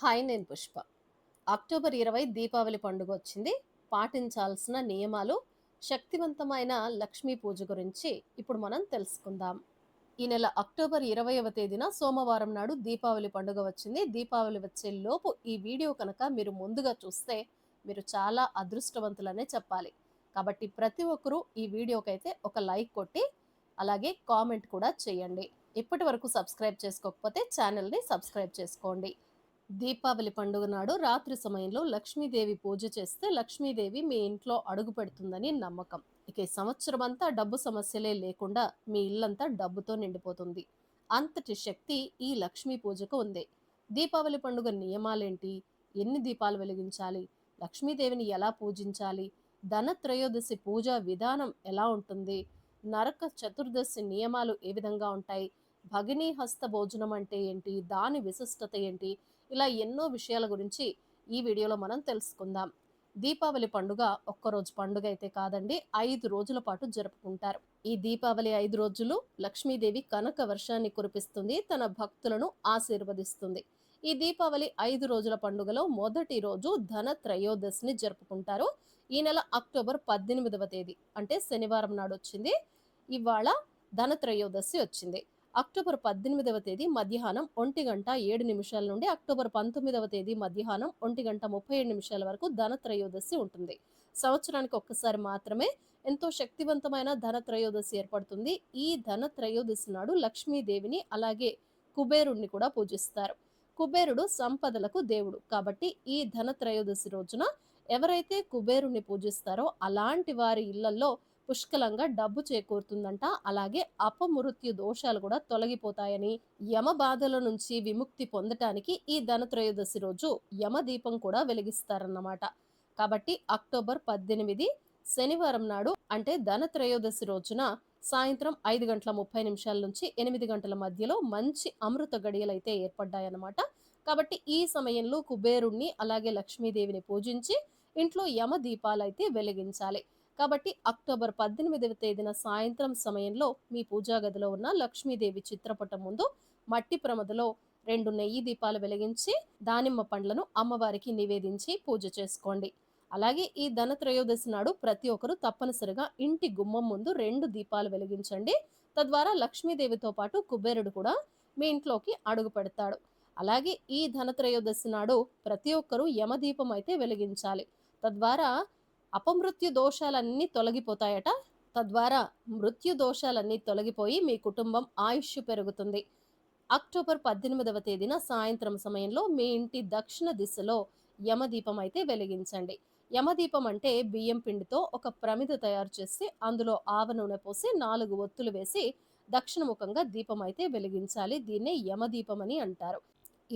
Hi నేను Pushpa. October ఇరవై దీపావళి పండుగ వచ్చింది. పాటించాల్సిన నియమాలు శక్తివంతమైన లక్ష్మీ పూజ గురించి ఇప్పుడు మనం తెలుసుకుందాం. ఈ నెల అక్టోబర్ ఇరవైవ తేదీన సోమవారం నాడు దీపావళి పండుగ వచ్చింది. దీపావళి వచ్చే లోపు ఈ వీడియో కనుక మీరు ముందుగా చూస్తే మీరు చాలా అదృష్టవంతులనే చెప్పాలి. కాబట్టి ప్రతి ఒక్కరూ ఈ వీడియోకైతే ఒక లైక్ కొట్టి అలాగే కామెంట్ కూడా చేయండి. ఇప్పటి వరకు సబ్స్క్రైబ్ చేసుకోకపోతే ఛానల్ని సబ్స్క్రైబ్ చేసుకోండి. దీపావళి పండుగ నాడు రాత్రి సమయంలో లక్ష్మీదేవి పూజ చేస్తే లక్ష్మీదేవి మీ ఇంట్లో అడుగు పెడుతుందని నమ్మకం. ఇక ఈ సంవత్సరం అంతా డబ్బు సమస్యలే లేకుండా మీ ఇల్లంతా డబ్బుతో నిండిపోతుంది. అంతటి శక్తి ఈ లక్ష్మీ పూజకు ఉంది. దీపావళి పండుగ నియమాలేంటి? ఎన్ని దీపాలు వెలిగించాలి? లక్ష్మీదేవిని ఎలా పూజించాలి? ధన త్రయోదశి పూజా విధానం ఎలా ఉంటుంది? నరక చతుర్దశి నియమాలు ఏ విధంగా ఉంటాయి? భగినీ హస్త భోజనం అంటే ఏంటి? దాని విశిష్టత ఏంటి? ఇలా ఎన్నో విషయాల గురించి ఈ వీడియోలో మనం తెలుసుకుందాం. దీపావళి పండుగ ఒక్కరోజు పండుగ అయితే కాదండి ఐదు రోజుల పాటు జరుపుకుంటారు. ఈ దీపావళి ఐదు రోజులు లక్ష్మీదేవి కనక వర్షాన్ని కురిపిస్తుంది తన భక్తులను ఆశీర్వదిస్తుంది. ఈ దీపావళి ఐదు రోజుల పండుగలో మొదటి రోజు ధన త్రయోదశిని జరుపుకుంటారు. ఈ నెల అక్టోబర్ పద్దెనిమిదవ తేదీ అంటే శనివారం నాడు వచ్చింది. ఇవాళ ధన త్రయోదశి వచ్చింది. అక్టోబర్ పద్దెనిమిదవ తేదీ మధ్యాహ్నం ఒంటి గంట ఏడు నిమిషాల నుండి అక్టోబర్ పంతొమ్మిదవ తేదీ మధ్యాహ్నం ఒంటి గంట ముప్పై ఏడు నిమిషాల వరకు ధనత్రయోదశి ఉంటుంది. సంవత్సరానికి ఒక్కసారి మాత్రమే ఎంతో శక్తివంతమైన ధనత్రయోదశి ఏర్పడుతుంది. ఈ ధన త్రయోదశి నాడు లక్ష్మీదేవిని అలాగే కుబేరుణ్ణి కూడా పూజిస్తారు. కుబేరుడు సంపదలకు దేవుడు. కాబట్టి ఈ ధనత్రయోదశి రోజున ఎవరైతే కుబేరుణ్ణి పూజిస్తారో అలాంటి వారి ఇళ్ళలో పుష్కలంగా డబ్బు చేకూరుతుందంట. అలాగే అపమృత్యు దోషాలు కూడా తొలగిపోతాయని యమ బాధల నుంచి విముక్తి పొందటానికి ఈ ధనత్రయోదశి రోజు యమ దీపం కూడా వెలిగిస్తారన్నమాట. కాబట్టి అక్టోబర్ పద్దెనిమిది శనివారం నాడు అంటే ధనత్రయోదశి రోజున సాయంత్రం ఐదు గంటల ముప్పై నిమిషాల నుంచి ఎనిమిది గంటల మధ్యలో మంచి అమృత గడియలు అయితే ఏర్పడ్డాయన్నమాట. కాబట్టి ఈ సమయంలో కుబేరుణ్ణి అలాగే లక్ష్మీదేవిని పూజించి ఇంట్లో యమ దీపాలు అయితే వెలిగించాలి. కాబట్టి అక్టోబర్ పద్దెనిమిదవ తేదీన సాయంత్రం సమయంలో మీ పూజా గదిలో ఉన్న లక్ష్మీదేవి చిత్రపటం ముందు మట్టి ప్రమదలో రెండు నెయ్యి దీపాలు వెలిగించి దానిమ్మ పండ్లను అమ్మవారికి నివేదించి పూజ చేసుకోండి. అలాగే ఈ ధనత్రయోదశి నాడు ప్రతి ఒక్కరూ తప్పనిసరిగా ఇంటి గుమ్మం ముందు రెండు దీపాలు వెలిగించండి. తద్వారా లక్ష్మీదేవితో పాటు కుబేరుడు కూడా మీ ఇంట్లోకి అడుగు పెడతాడు. అలాగే ఈ ధనత్రయోదశి నాడు ప్రతి ఒక్కరూ యమదీపం అయితే వెలిగించాలి. తద్వారా అపమృత్యు దోషాలన్నీ తొలగిపోతాయట. తద్వారా మృత్యు దోషాలన్నీ తొలగిపోయి మీ కుటుంబం ఆయుష్ పెరుగుతుంది. అక్టోబర్ పద్దెనిమిదవ తేదీన సాయంత్రం సమయంలో మీ ఇంటి దక్షిణ దిశలో యమదీపం అయితే వెలిగించండి. యమదీపం అంటే బియ్యం పిండితో ఒక ప్రమిద తయారు చేసి అందులో ఆవ నూనె పోసి నాలుగు ఒత్తులు వేసి దక్షిణముఖంగా దీపం అయితే వెలిగించాలి. దీన్నే యమదీపం అని అంటారు.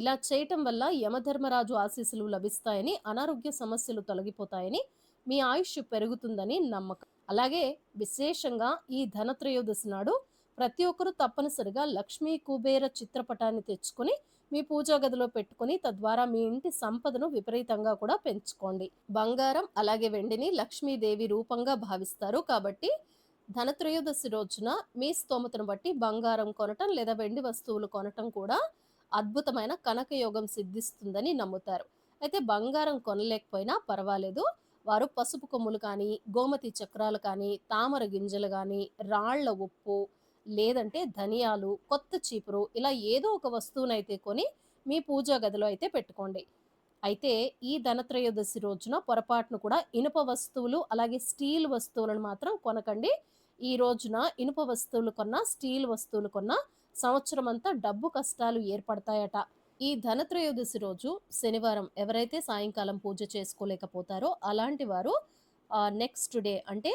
ఇలా చేయటం వల్ల యమధర్మరాజు ఆశీస్సులు లభిస్తాయని అనారోగ్య సమస్యలు తొలగిపోతాయని మీ ఆయుష్ పెరుగుతుందని నమ్మకం. అలాగే విశేషంగా ఈ ధనత్రయోదశి నాడు ప్రతి ఒక్కరూ తప్పనిసరిగా లక్ష్మీ కుబేర చిత్రపటాన్ని తెచ్చుకొని మీ పూజా గదిలో పెట్టుకుని తద్వారా మీ ఇంటి సంపదను విపరీతంగా కూడా పెంచుకోండి. బంగారం అలాగే వెండిని లక్ష్మీదేవి రూపంగా భావిస్తారు కాబట్టి ధనత్రయోదశి రోజున మీ స్తోమతను బట్టి బంగారం కొనటం లేదా వెండి వస్తువులు కొనటం కూడా అద్భుతమైన కనకయోగం సిద్ధిస్తుందని నమ్ముతారు. అయితే బంగారం కొనలేకపోయినా పర్వాలేదు. వారు పసుపు కొమ్ములు కానీ గోమతి చక్రాలు కానీ తామర గింజలు కానీ రాళ్ళ ఉప్పు లేదంటే ధనియాలు కొత్త చీపురు ఇలా ఏదో ఒక వస్తువునైతే కొని మీ పూజా గదిలో అయితే పెట్టుకోండి. అయితే ఈ ధనత్రయోదశి రోజున పొరపాటును కూడా ఇనుప వస్తువులు అలాగే స్టీల్ వస్తువులను మాత్రం కొనకండి. ఈ రోజున ఇనుప వస్తువులు కొన్నా స్టీల్ వస్తువులు కొన్నా సంవత్సరం అంతా డబ్బు కష్టాలు ఏర్పడతాయట. ఈ ధనత్రయోదశి రోజు శనివారం ఎవరైతే సాయంకాలం పూజ చేసుకోలేకపోతారో అలాంటి వారు నెక్స్ట్ డే అంటే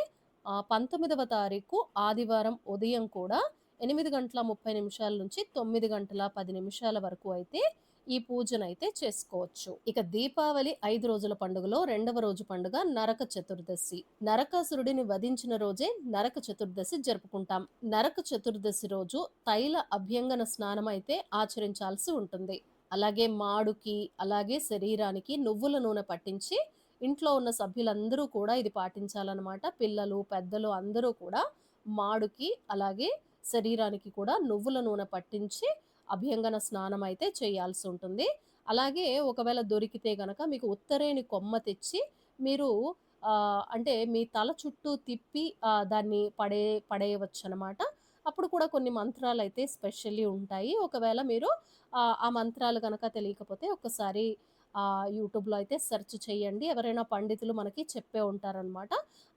పంతొమ్మిదవ తారీఖు ఆదివారం ఉదయం కూడా ఎనిమిది గంటల ముప్పై నిమిషాల నుంచి తొమ్మిది గంటల పది నిమిషాల వరకు అయితే ఈ పూజనైతే చేసుకోవచ్చు. ఇక దీపావళి ఐదు రోజుల పండుగలో రెండవ రోజు పండుగ నరక చతుర్దశి. నరకాసురుడిని వధించిన రోజే నరక చతుర్దశి జరుపుకుంటాం. నరక చతుర్దశి రోజు తైల అభ్యంగన స్నానం అయితే ఆచరించాల్సి ఉంటుంది. అలాగే మాడుకి అలాగే శరీరానికి నువ్వుల నూనె పట్టించి ఇంట్లో ఉన్న సభ్యులందరూ కూడా ఇది పాటించాలన్నమాట. పిల్లలు పెద్దలు అందరూ కూడా మాడుకి అలాగే శరీరానికి కూడా నువ్వుల నూనె పట్టించి అభ్యంగన స్నానం అయితే చేయాల్సి ఉంటుంది. అలాగే ఒకవేళ దొరికితే గనక మీకు ఉత్తరేణి కొమ్మ తెచ్చి మీరు అంటే మీ తల చుట్టూ తిప్పి దాన్ని పడే పడేయవచ్చు అనమాట అప్పుడు కూడా కొన్ని మంత్రాలు అయితే స్పెషల్లీ ఉంటాయి. ఒకవేళ మీరు ఆ మంత్రాలు కనుక తెలియకపోతే ఒక్కసారి యూట్యూబ్‌లో అయితే సెర్చ్ చేయండి. ఎవరైనా పండితులు మనకి చెప్పే ఉంటారనమాట.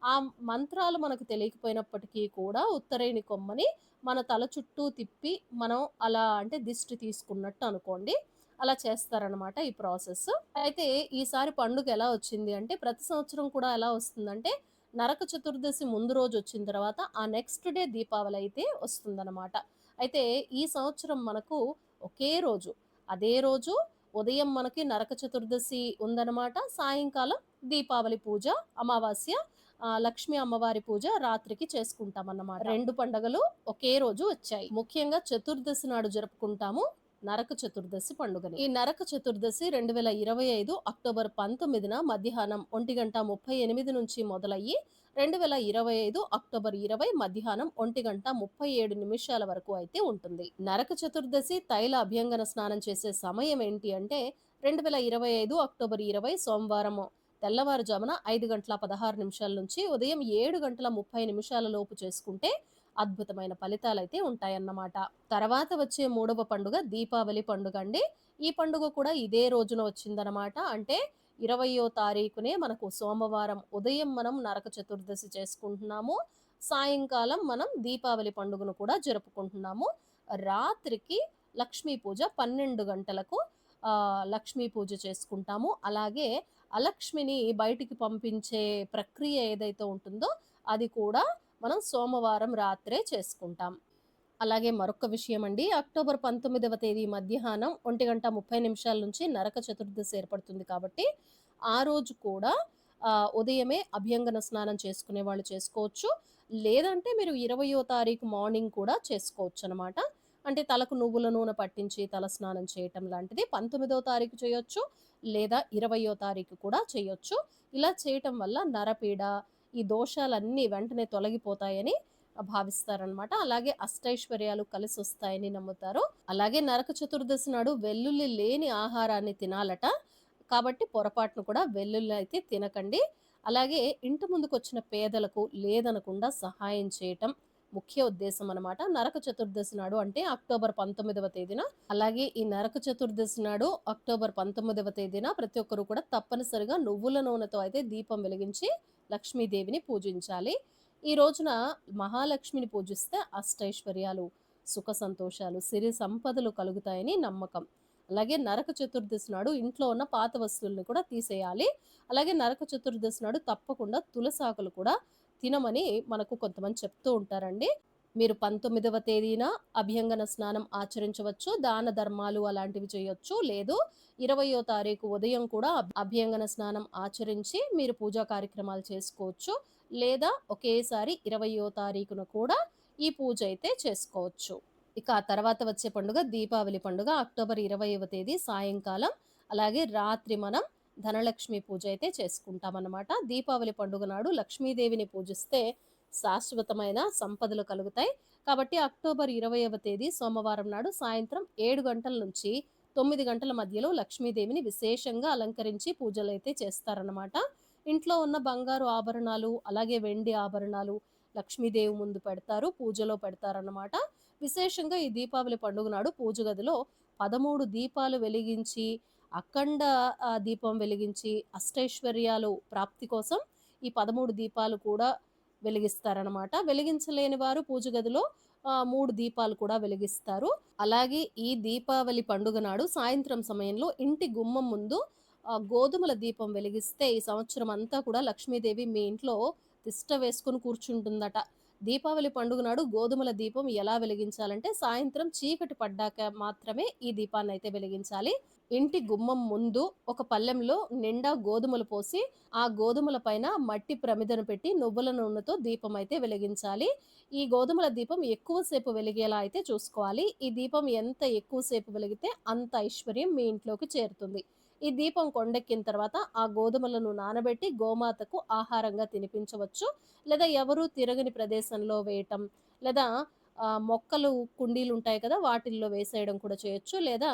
ఆ మంత్రాలు మనకు తెలియకపోయినప్పటికీ కూడా ఉత్తరేణి కొమ్మని మన తల చుట్టూ తిప్పి మనం అలా అంటే దిష్టి తీసుకున్నట్టు అనుకోండి. అలా చేస్తారనమాట ఈ ప్రాసెస్. అయితే ఈసారి పండుగ ఎలా వచ్చింది అంటే ప్రతి సంవత్సరం కూడా ఎలా వస్తుందంటే నరక చతుర్దశి ముందు రోజు వచ్చిన తర్వాత ఆ నెక్స్ట్ డే దీపావళి అయితే వస్తుందనమాట. అయితే ఈ సంవత్సరం మనకు ఒకే రోజు. అదే రోజు ఉదయం మనకి నరక చతుర్దశి ఉందన్నమాట. సాయంకాలం దీపావళి పూజ, అమావాస్య లక్ష్మి లక్ష్మీ అమ్మవారి పూజ రాత్రికి చేసుకుంటాం అన్నమాట రెండు పండగలు ఒకే రోజు వచ్చాయి. ముఖ్యంగా చతుర్దశి నాడు జరుపుకుంటాము. నరక చతుర్దశి పండుగని. ఈ నరక చతుర్దశి రెండు వేల ఇరవై ఐదు అక్టోబర్ పంతొమ్మిదిన మధ్యాహ్నం ఒంటి గంట ముప్పై ఎనిమిది నుంచి మొదలయ్యి రెండు వేల ఇరవై ఐదు అక్టోబర్ ఇరవై మధ్యాహ్నం ఒంటి గంట ముప్పై ఏడు నిమిషాల వరకు అయితే ఉంటుంది. నరక చతుర్దశి తైల అభ్యంగన స్నానం చేసే సమయం ఏంటి అంటే రెండు వేల ఇరవై ఐదు అక్టోబర్ ఇరవై సోమవారం తెల్లవారుజామున ఐదు గంటల పదహారు నిమిషాల నుంచి ఉదయం ఏడు గంటల ముప్పై నిమిషాల లోపు చేసుకుంటే అద్భుతమైన ఫలితాలు అయితే ఉంటాయన్నమాట. తర్వాత వచ్చే మూడవ పండుగ దీపావళి పండుగ అండి ఈ పండుగ కూడా ఇదే రోజున వచ్చిందనమాట. అంటే 20వ తారీఖునే మనకు సోమవారం ఉదయం మనం నరక చతుర్దశి చేసుకుంటున్నాము. సాయంకాలం మనం దీపావళి పండుగను కూడా జరుపుకుంటున్నాము. రాత్రికి లక్ష్మీ పూజ 12 గంటలకు లక్ష్మీ పూజ చేసుకుంటాము. అలాగే అలక్ష్మిని బయటికి పంపించే ప్రక్రియ ఏదైతే ఉంటుందో అది కూడా మనం సోమవారం రాత్రే చేసుకుంటాం. అలాగే మరొక విషయం అండి అక్టోబర్ 19వ తేదీ మధ్యాహ్నం 1:30 నిమిషాల నుంచి నరక చతుర్దశి ఏర్పడుతుంది కాబట్టి, ఆ రోజు కూడా ఉదయమే అభ్యంగన స్నానం చేసుకునే వాళ్ళు చేసుకోవచ్చు. లేదంటే మీరు 20వ తారీఖు మార్నింగ్ కూడా చేసుకోవచ్చు అనమాట అంటే తలకు నువ్వుల నూనె పట్టించి తల స్నానం చేయటం లాంటిది 19వ తారీఖు చేయొచ్చు. లేదా 20వ తారీఖు కూడా చేయొచ్చు. ఇలా చేయటం వల్ల నరపీడ, ఈ దోషాలన్నీ వెంటనే తొలగిపోతాయని భావిస్తారనమాట. అలాగే అష్టైశ్వర్యాలు కలిసి వస్తాయని నమ్ముతారు. అలాగే నరక చతుర్దశి నాడు వెల్లుల్లి లేని ఆహారాన్ని తినాలట. కాబట్టి పొరపాటున కూడా వెల్లుల్లి అయితే తినకండి. అలాగే ఇంటి ముందుకు వచ్చిన పేదలకు లేదనకుండా సహాయం చేయటం ముఖ్య ఉద్దేశం అనమాట. నరక చతుర్దశి నాడు అంటే అక్టోబర్ 19వ తేదీన. అలాగే ఈ నరక చతుర్దశి నాడు అక్టోబర్ 19వ తేదీన ప్రతి ఒక్కరు కూడా తప్పనిసరిగా నువ్వుల నూనెతో అయితే దీపం వెలిగించి లక్ష్మీదేవిని పూజించాలి. ఈ రోజున మహాలక్ష్మిని పూజిస్తే అష్టైశ్వర్యాలు, సుఖ సంతోషాలు, సిరి సంపదలు కలుగుతాయని నమ్మకం. అలాగే నరక చతుర్దశి నాడు ఇంట్లో ఉన్న పాత వస్తువుల్ని కూడా తీసేయాలి. అలాగే నరక చతుర్దశి నాడు తప్పకుండా తులసాకులు కూడా తినమని మనకు కొంతమంది చెప్తూ ఉంటారండి. మీరు 19వ తేదీన అభ్యంగన స్నానం ఆచరించవచ్చు. దాన ధర్మాలు అలాంటివి చేయొచ్చు. లేదు 20వ తారీఖు ఉదయం కూడా అభ్యంగన స్నానం ఆచరించి మీరు పూజా కార్యక్రమాలు చేసుకోవచ్చు. లేదా ఒకేసారి 20వ తారీఖున కూడా ఈ పూజ అయితే చేసుకోవచ్చు. ఇక ఆ తర్వాత వచ్చే పండుగ దీపావళి పండుగ. అక్టోబర్ 20వ తేదీ సాయంకాలం అలాగే రాత్రి మనం ధనలక్ష్మి పూజ అయితే చేసుకుంటామన్నమాట దీపావళి పండుగ నాడు లక్ష్మీదేవిని పూజిస్తే శాశ్వతమైన సంపదలు కలుగుతాయి. కాబట్టి అక్టోబర్ 20వ తేదీ సోమవారం నాడు సాయంత్రం ఏడు గంటల నుంచి తొమ్మిది గంటల మధ్యలో లక్ష్మీదేవిని విశేషంగా అలంకరించి పూజలు అయితే చేస్తారనమాట. ఇంట్లో ఉన్న బంగారు ఆభరణాలు, అలాగే వెండి ఆభరణాలు లక్ష్మీదేవి ముందు పెడతారు. పూజలో పెడతారన్నమాట. విశేషంగా ఈ దీపావళి పండుగ నాడు పూజ గదిలో 13 దీపాలు వెలిగించి, అఖండ దీపం వెలిగించి, అష్టైశ్వర్యాలు ప్రాప్తి కోసం ఈ 13 దీపాలు కూడా వెలిగిస్తారనమాట. వెలిగించలేని వారు పూజ గదిలో మూడు దీపాలు కూడా వెలిగిస్తారు. అలాగే ఈ దీపావళి పండుగ నాడు సాయంత్రం సమయంలో ఇంటి గుమ్మం ముందు గోధుమల దీపం వెలిగిస్తే ఈ సంవత్సరం అంతా కూడా లక్ష్మీదేవి మీ ఇంట్లో తిష్ట వేసుకొని కూర్చుంటుందట. దీపావళి పండుగ నాడు గోధుమల దీపం ఎలా వెలిగించాలంటే సాయంత్రం చీకటి పడ్డాక మాత్రమే ఈ దీపాన్ని అయితే వెలిగించాలి. ఇంటి గుమ్మం ముందు ఒక పళ్ళెంలో నిండా గోధుమలు పోసి, ఆ గోధుమల పైన మట్టి ప్రమిదను పెట్టి నువ్వుల నూనెతో దీపం అయితే వెలిగించాలి. ఈ గోధుమల దీపం ఎక్కువసేపు వెలిగేలా అయితే చూసుకోవాలి. ఈ దీపం ఎంత ఎక్కువసేపు వెలిగితే అంత ఐశ్వర్యం మీ ఇంట్లోకి చేరుతుంది. ఈ దీపం కొండెక్కిన తర్వాత ఆ గోధుమలను నానబెట్టి గోమాతకు ఆహారంగా తినిపించవచ్చు. లేదా ఎవరు తిరగని ప్రదేశంలో వేయటం, లేదా మొక్కలు కుండీలు ఉంటాయి కదా! వాటిల్లో వేసేయడం కూడా చేయొచ్చు. లేదా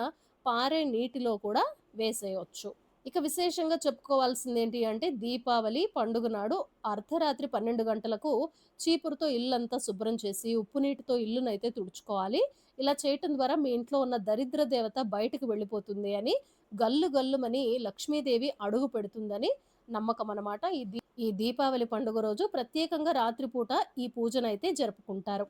పారే నీటిలో కూడా వేసేయవచ్చు ఇక విశేషంగా చెప్పుకోవాల్సింది ఏంటి అంటే దీపావళి పండుగ నాడు అర్ధరాత్రి పన్నెండు గంటలకు చీపురుతో ఇల్లంతా శుభ్రం చేసి ఉప్పు నీటితో ఇల్లునైతే తుడుచుకోవాలి ఇలా చేయటం ద్వారా మీ ఇంట్లో ఉన్న దరిద్ర దేవత బయటకు వెళ్ళిపోతుంది అని గల్లు గల్లుమని లక్ష్మీదేవి అడుగు పెడుతుందని నమ్మకం అన్నమాట. ఈ ఈ దీపావళి పండుగ రోజు ప్రత్యేకంగా రాత్రిపూట ఈ పూజనైతే జరుపుకుంటారు.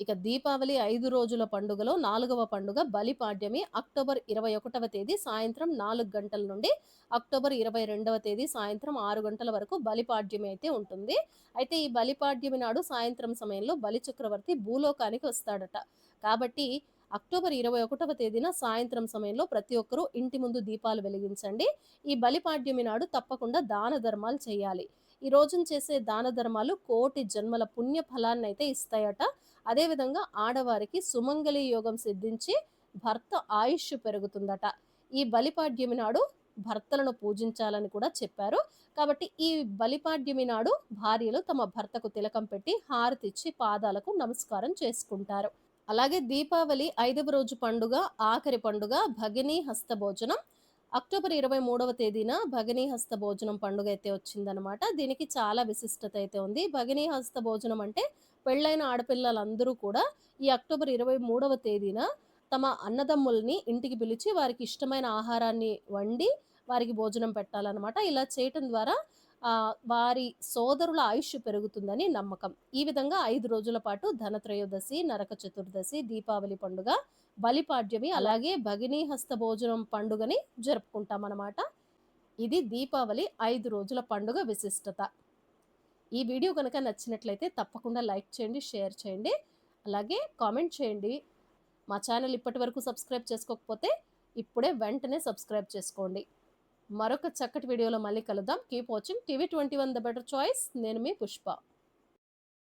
ఇక దీపావళి ఐదు రోజుల పండుగలో నాలుగవ పండుగ బలిపాడ్యమి అక్టోబర్ ఇరవై ఒకటవ తేదీ సాయంత్రం నాలుగు గంటల నుండి అక్టోబర్ ఇరవై రెండవ తేదీ సాయంత్రం ఆరు గంటల వరకు బలిపాడ్యమి అయితే ఉంటుంది. అయితే ఈ బలిపాడ్యమి నాడు సాయంత్రం సమయంలో బలి చక్రవర్తి భూలోకానికి వస్తాడట. కాబట్టి అక్టోబర్ ఇరవై ఒకటవ తేదీన సాయంత్రం సమయంలో ప్రతి ఒక్కరూ ఇంటి ముందు దీపాలు వెలిగించండి. ఈ బలిపాడ్యమి నాడు తప్పకుండా దాన ధర్మాలు చేయాలి. ఈ రోజున చేసే దాన ధర్మాలు కోటి జన్మల పుణ్య ఫలాన్ని అయితే ఇస్తాయట అదేవిధంగా ఆడవారికి సుమంగళి యోగం సిద్ధించి భర్త ఆయుష్ పెరుగుతుందట. ఈ బలిపాడ్యమి నాడు భర్తలను పూజించాలని కూడా చెప్పారు. కాబట్టి ఈ బలిపాడ్యమి నాడు భార్యలు తమ భర్తకు తిలకం పెట్టి హారతిచ్చి పాదాలకు నమస్కారం చేసుకుంటారు. అలాగే దీపావళి ఐదవ రోజు పండుగ ఆఖరి పండుగ భగినీ హస్త భోజనం. అక్టోబర్ ఇరవై మూడవ తేదీన భగినీ హస్త భోజనం పండుగ అయితే వచ్చిందనమాట దీనికి చాలా విశిష్టత అయితే ఉంది. భగినీ హస్త భోజనం అంటే పెళ్ళైన ఆడపిల్లలందరూ కూడా ఈ అక్టోబర్ ఇరవై మూడవ తేదీన తమ అన్నదమ్ముల్ని ఇంటికి పిలిచి వారికి ఇష్టమైన ఆహారాన్ని వండి వారికి భోజనం పెట్టాలన్నమాట. ఇలా చేయటం ద్వారా వారి సోదరుల ఆయుష్ పెరుగుతుందని నమ్మకం. ఈ విధంగా ఐదు రోజుల పాటు ధనత్రయోదశి నరక చతుర్దశి దీపావళి పండుగ బలిపాడ్యమి అలాగే భగినీ హస్త భోజనం పండుగని జరుపుకుంటాం అన్నమాట ఇది దీపావళి ఐదు రోజుల పండుగ విశిష్టత. ఈ వీడియో కనుక నచ్చినట్లయితే తప్పకుండా లైక్ చేయండి షేర్ చేయండి అలాగే కామెంట్ చేయండి. మా ఛానల్ ఇప్పటి వరకు సబ్స్క్రైబ్ చేసుకోకపోతే ఇప్పుడే వెంటనే సబ్స్క్రైబ్ చేసుకోండి. మరొక చక్కటి వీడియోలో మళ్ళీ కలుద్దాం. Keep watching TV twenty one the better choice నేను మీ పుష్ప.